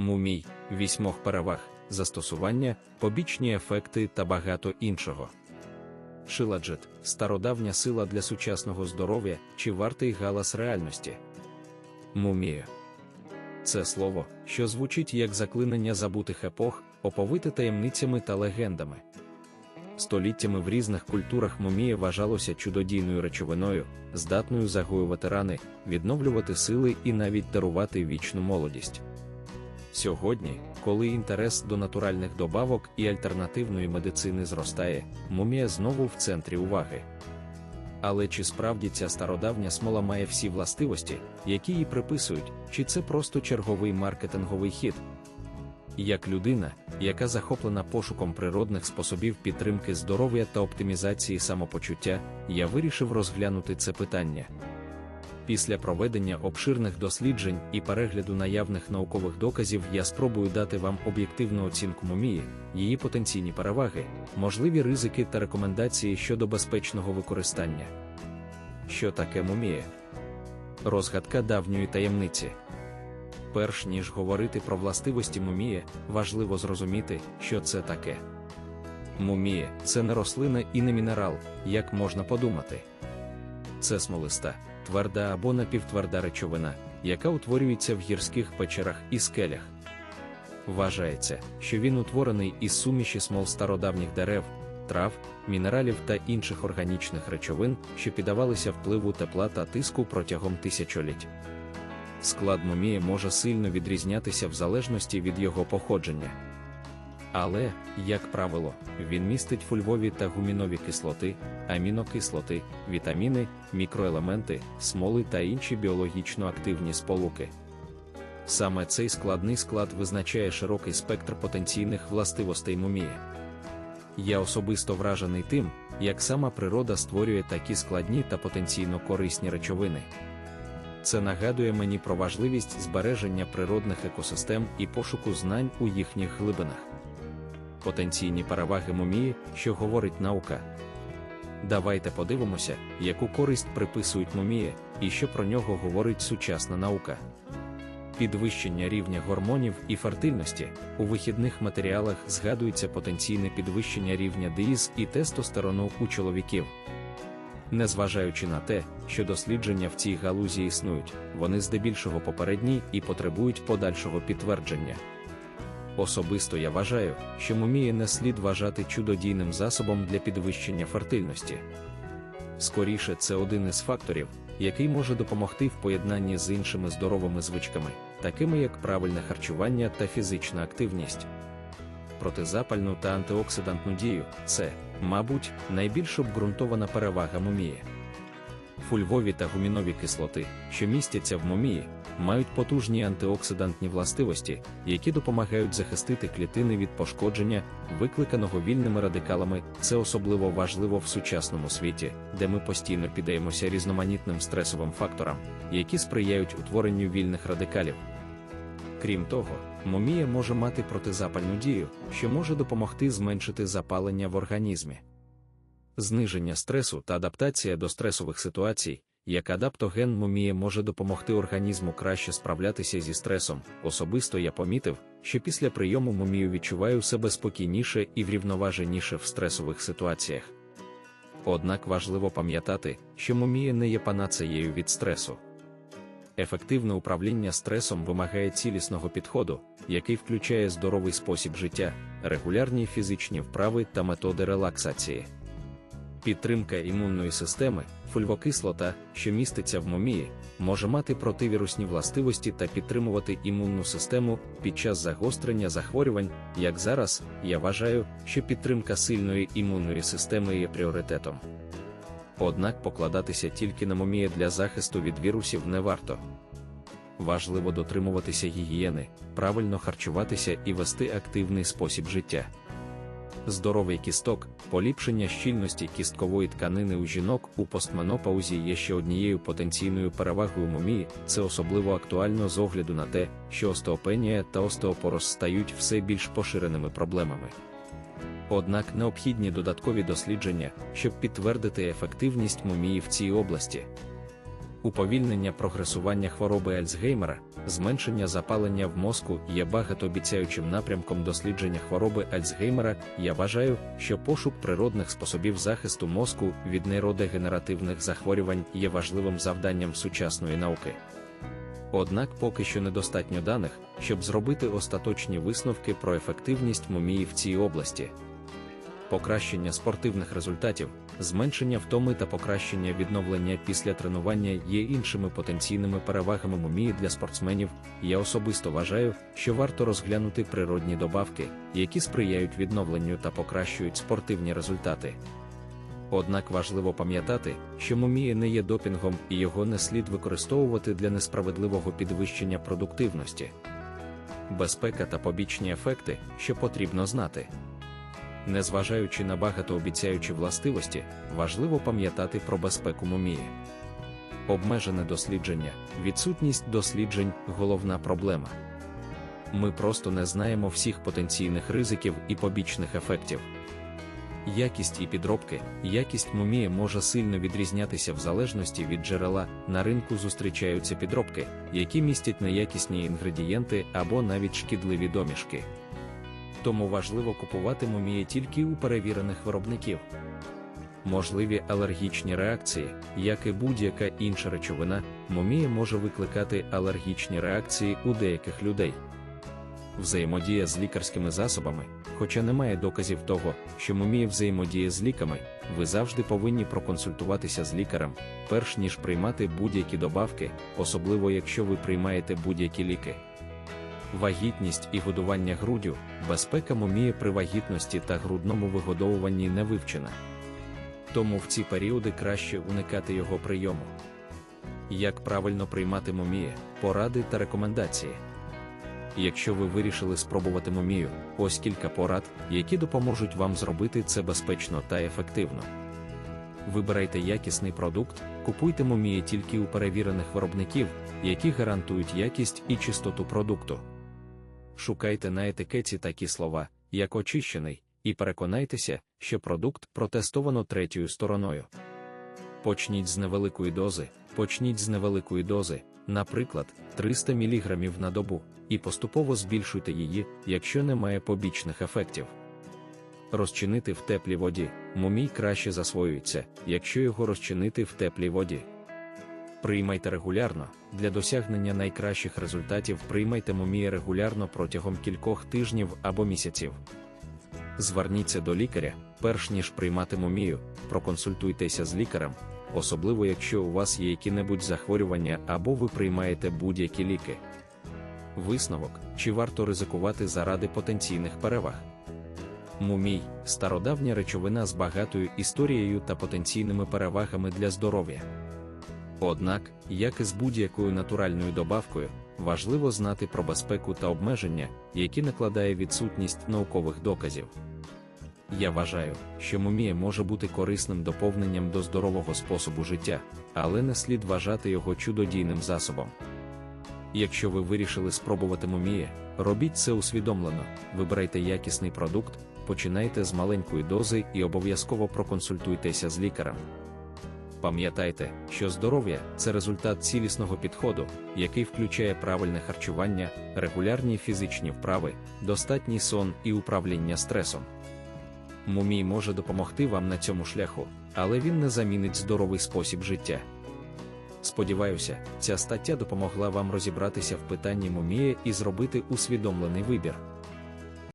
мумій, вісьмох переваг, застосування, побічні ефекти та багато іншого. Шиладжет стародавня сила для сучасного здоров'я чи вартий галас реальності. Мумія. Це слово, що звучить як заклинання забутих епох, оповите таємницями та легендами. Століттями в різних культурах мумія вважалося чудодійною речовиною, здатною загоювати рани, відновлювати сили і навіть дарувати вічну молодість. Сьогодні, коли інтерес до натуральних добавок і альтернативної медицини зростає, мумія знову в центрі уваги. Але чи справді ця стародавня смола має всі властивості, які їй приписують, чи це просто черговий маркетинговий хід? Як людина, яка захоплена пошуком природних способів підтримки здоров'я та оптимізації самопочуття, я вирішив розглянути це питання. Після проведення обширних досліджень і перегляду наявних наукових доказів я спробую дати вам об'єктивну оцінку мумії, її потенційні переваги, можливі ризики та рекомендації щодо безпечного використання. Що таке мумія? Розгадка давньої таємниці. Перш ніж говорити про властивості мумії, важливо зрозуміти, що це таке. Мумія це не рослина і не мінерал, як можна подумати. Це смолиста, тверда або напівтверда речовина, яка утворюється в гірських печерах і скелях. Вважається, що він утворений із суміші смол стародавніх дерев, трав, мінералів та інших органічних речовин, що піддавалися впливу тепла та тиску протягом тисячоліть. Склад мумії може сильно відрізнятися в залежності від його походження. Але, як правило, він містить фульвові та гумінові кислоти, амінокислоти, вітаміни, мікроелементи, смоли та інші біологічно активні сполуки. Саме цей складний склад визначає широкий спектр потенційних властивостей мумії. Я особисто вражений тим, як сама природа створює такі складні та потенційно корисні речовини. Це нагадує мені про важливість збереження природних екосистем і пошуку знань у їхніх глибинах. Потенційні переваги мумії, що говорить наука. Давайте подивимося, яку користь приписують мумії, і що про нього говорить сучасна наука. Підвищення рівня гормонів і фертильності у вихідних матеріалах згадується потенційне підвищення рівня ДІЗ і тестостерону у чоловіків. Незважаючи на те, що дослідження в цій галузі існують, вони здебільшого попередні і потребують подальшого підтвердження. Особисто я вважаю, що мумії не слід вважати чудодійним засобом для підвищення фертильності. Скоріше, це один із факторів, який може допомогти в поєднанні з іншими здоровими звичками, такими як правильне харчування та фізична активність. Протизапальну та антиоксидантну дію це, мабуть, найбільш обґрунтована перевага мумії. Фульвові та гумінові кислоти, що містяться в мумії, мають потужні антиоксидантні властивості, які допомагають захистити клітини від пошкодження, викликаного вільними радикалами. Це особливо важливо в сучасному світі, де ми постійно піддаємося різноманітним стресовим факторам, які сприяють утворенню вільних радикалів. Крім того, мумія може мати протизапальну дію, що може допомогти зменшити запалення в організмі. Зниження стресу та адаптація до стресових ситуацій, як адаптоген мумія може допомогти організму краще справлятися зі стресом. Особисто я помітив, що після прийому мумію відчуваю себе спокійніше і врівноваженіше в стресових ситуаціях. Однак важливо пам'ятати, що мумія не є панацеєю від стресу. Ефективне управління стресом вимагає цілісного підходу, який включає здоровий спосіб життя, регулярні фізичні вправи та методи релаксації. Підтримка імунної системи, фульвокислота, що міститься в мумії, може мати противірусні властивості та підтримувати імунну систему під час загострення захворювань. Як зараз, я вважаю, що підтримка сильної імунної системи є пріоритетом. Однак покладатися тільки на мумії для захисту від вірусів не варто. Важливо дотримуватися гігієни, правильно харчуватися і вести активний спосіб життя. Здоровий кісток, поліпшення щільності кісткової тканини у жінок у постменопаузі є ще однією потенційною перевагою мумії. Це особливо актуально з огляду на те, що остеопенія та остеопороз стають все більш поширеними проблемами. Однак необхідні додаткові дослідження, щоб підтвердити ефективність мумії в цій області. Уповільнення прогресування хвороби Альцгеймера, зменшення запалення в мозку є багатообіцяючим напрямком дослідження хвороби Альцгеймера. Я вважаю, що пошук природних способів захисту мозку від нейродегенеративних захворювань є важливим завданням сучасної науки. Однак поки що недостатньо даних, щоб зробити остаточні висновки про ефективність мумії в цій області покращення спортивних результатів, зменшення втоми та покращення відновлення після тренування є іншими потенційними перевагами мумії для спортсменів. Я особисто вважаю, що варто розглянути природні добавки, які сприяють відновленню та покращують спортивні результати. Однак важливо пам'ятати, що мумія не є допінгом і його не слід використовувати для несправедливого підвищення продуктивності. Безпека та побічні ефекти, що потрібно знати. Незважаючи на багатообіцяючі властивості, важливо пам'ятати про безпеку мумії. Обмежене дослідження, відсутність досліджень головна проблема. Ми просто не знаємо всіх потенційних ризиків і побічних ефектів. Якість і підробки, якість мумії може сильно відрізнятися в залежності від джерела. На ринку зустрічаються підробки, які містять неякісні інгредієнти або навіть шкідливі домішки тому важливо купувати мумії тільки у перевірених виробників. Можливі алергічні реакції, як і будь-яка інша речовина, мумія може викликати алергічні реакції у деяких людей. Взаємодія з лікарськими засобами, хоча немає доказів того, що мумія взаємодіє з ліками, ви завжди повинні проконсультуватися з лікарем, перш ніж приймати будь-які добавки, особливо якщо ви приймаєте будь-які ліки вагітність і годування груддю, безпека момії при вагітності та грудному вигодовуванні не вивчена. Тому в ці періоди краще уникати його прийому. Як правильно приймати момії, поради та рекомендації. Якщо ви вирішили спробувати момію, ось кілька порад, які допоможуть вам зробити це безпечно та ефективно. Вибирайте якісний продукт, купуйте момії тільки у перевірених виробників, які гарантують якість і чистоту продукту шукайте на етикеті такі слова, як очищений, і переконайтеся, що продукт протестовано третьою стороною. Почніть з невеликої дози, почніть з невеликої дози, наприклад, 300 мг на добу, і поступово збільшуйте її, якщо немає побічних ефектів. Розчинити в теплій воді, мумій краще засвоюється, якщо його розчинити в теплій воді. Приймайте регулярно, для досягнення найкращих результатів приймайте мумії регулярно протягом кількох тижнів або місяців. Зверніться до лікаря, перш ніж приймати мумію, проконсультуйтеся з лікарем, особливо якщо у вас є які-небудь захворювання або ви приймаєте будь-які ліки. Висновок, чи варто ризикувати заради потенційних переваг. Мумій стародавня речовина з багатою історією та потенційними перевагами для здоров'я. Однак, як і з будь-якою натуральною добавкою, важливо знати про безпеку та обмеження, які накладає відсутність наукових доказів. Я вважаю, що мумія може бути корисним доповненням до здорового способу життя, але не слід вважати його чудодійним засобом. Якщо ви вирішили спробувати мумії, робіть це усвідомлено, вибирайте якісний продукт, починайте з маленької дози і обов'язково проконсультуйтеся з лікарем. Пам'ятайте, що здоров'я це результат цілісного підходу, який включає правильне харчування, регулярні фізичні вправи, достатній сон і управління стресом. Мумій може допомогти вам на цьому шляху, але він не замінить здоровий спосіб життя. Сподіваюся, ця стаття допомогла вам розібратися в питанні мумії і зробити усвідомлений вибір.